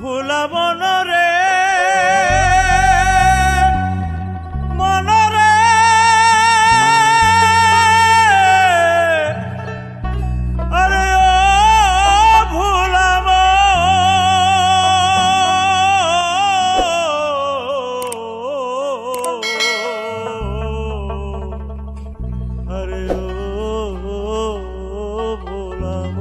ভুলাব নৰে মনৰে। আৰে ভুলাব আৰে ভুলাব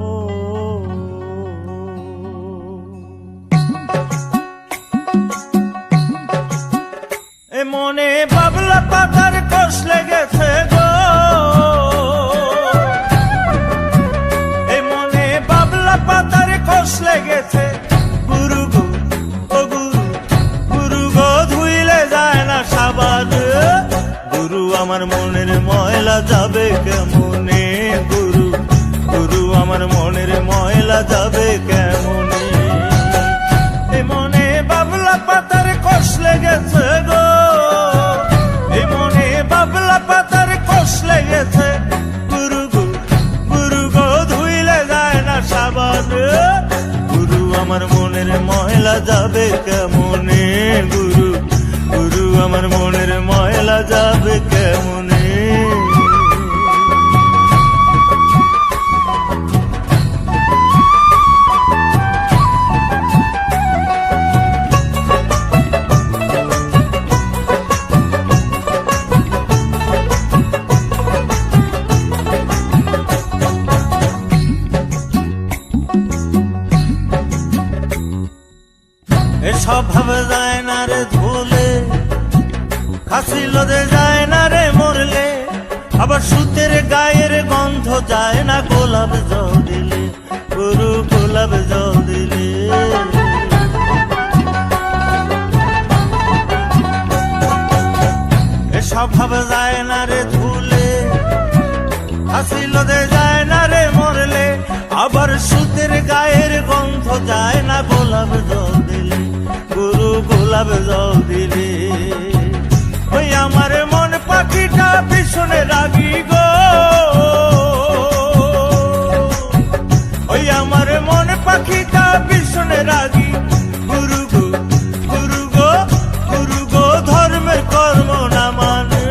আমার মনের ময়লা যাবে কেমনে, গুরু? গুরু, আমার মনের ময়লা যাবে কেমনে? এ মনে বাবলা পাতার কষ লেগেছে গো। এ মনে বাবলা পাতার কষ লেগেছে। গুরু গো গুরু গো, ধুইলে যায় না সাবান। গুরু, আমার মনের ময়লা যাবে কেমনে, গুরু? যাবে কেমনে? স্বভাব যায় না রে ধুলে। লোদে যায় না রে মরলে, আবার সুতের গায়ের গন্ধ যায় না গোলাপ গোলাপ স্বভাব যায় না রে ধুলে হাসি যায় না রে মরলে, আবার সুতের গায়ের গন্ধ যায় না গোলাপ জল দিলে গুরু গোলাপ জল দিলে মন পাখিটা ভীষণ রাগি। গুরু গো গুরু গো গুরু গো, ধর্মের কর্ম না মানে।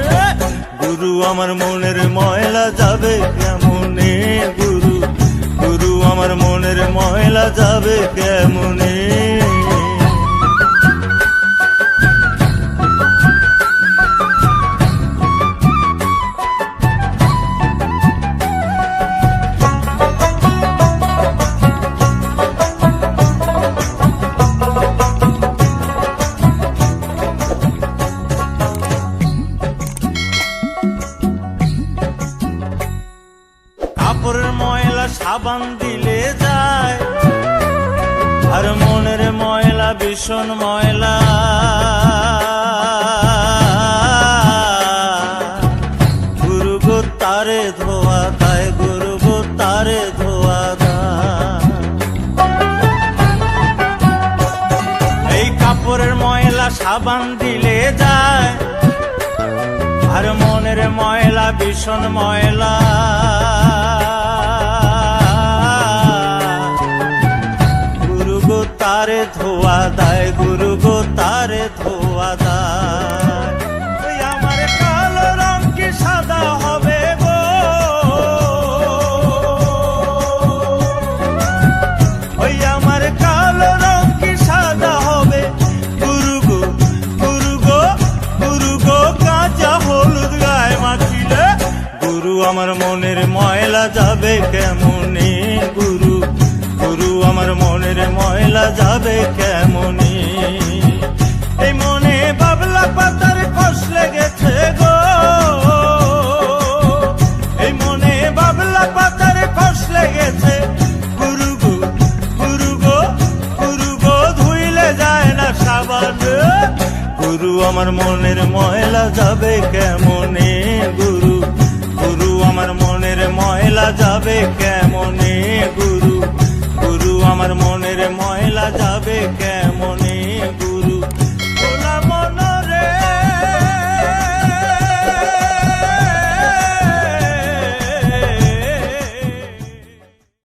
গুরু আমার মনের ময়লা যাবে কেমনে? গুরু গুরু আমার মনের ময়লা যাবে কেমনে? সাবান দিলে যায়। আর মনের ময়লা, ভীষণ ময়লা। তারে ধোয়া তারে ধোয়া এই কাপড়ের ময়লা সাবান দিলে যায়। আর মনের ময়লা, ভীষণ ময়লা। তারে ধোয়া দায়, গুরু গো, তারে ধোয়া দায়। আমার কালো রং কি সাদা হবে গো? ওই আমার কালো রং কি সাদা হবে? গুরু গো গুরু গো গুরু গো কাঁচা হলুদ গায়ে মাখিলে। গুরু, আমার মনের ময়লা যাবে কেমনে? গুরু যাবে কেমনে এই মনে বাবলা পাতার কষ লেগেছে গো। এই মনে বাবলা পাতার কষ লেগেছে। গুরু গুরু গো গুরু গো, ধুইলে যায় না সাবান। গুরু, আমার মনের ময়লা যাবে কেমনে? গুরু গুরু, আমার মনের ময়লা যাবে কেমনে? যাবে কেমন